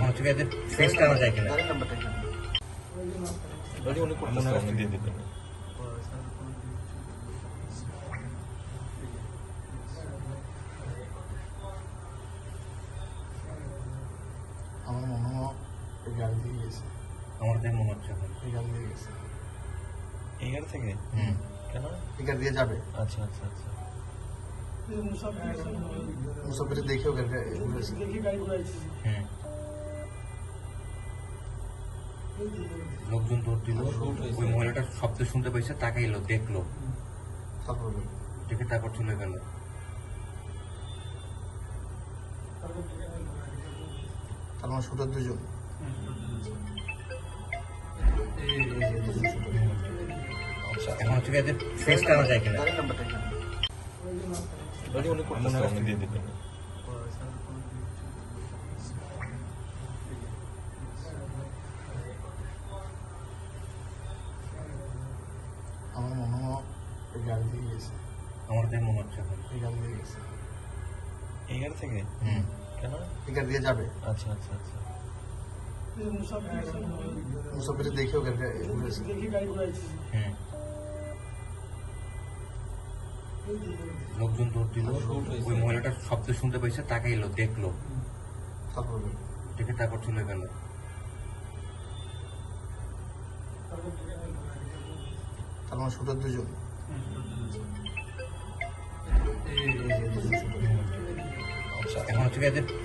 হচ্ছে কি এদের ফেস টানা যায় কিনা গাড়ির নাম্বারটা এখানে যদি উনি করতেছে উনি দিয়ে দিবেন আমার মনে হয় এই গাড়ি দিয়ে গেছে আমার তাই মনে হচ্ছে এখন এই গাড়ি দিয়ে গেছে এই গাড়ি থেকে হুম কেন এই গাড়ি দিয়ে যাবে আচ্ছা আচ্ছা আচ্ছা মুসাফির দেখেও গাড়িটা ঘুরেছে হুম লোকজন দৌড় দিল। ওই মহিলাটা শব্দ শুনতে পেয়েছে তাকে এলো দেখল। তারপর দেখে তারপর চলে গেল। তার মানে শুটার দুজন। আচ্ছা এখন হচ্ছে কি এদের ফেস টানা যায় কিনা? নাম্বারটা এখানে। যদি উনি করতেছে উনি দিয়ে দিবেন আমার মনে হয় এই গাড়ি দিয়ে গেছে। আমার তাই মনে হচ্ছে এই গাড়ি দিয়ে গেছে। এই গাড়ি থেকে? হুম। কেন? এই গাড়ি দিয়ে যাবে। আচ্ছা আচ্ছা আচ্ছা। মুসাফির দেখেও গাড়িটা হুম। লোকজন দৌড় দিল। ওই মহিলাটা শব্দ শুনতে পেয়েছে তাকে এলো দেখল। তারপর দেখে তারপর চলে গেল। তার মানে শুটার দুজন? এই যে দুজন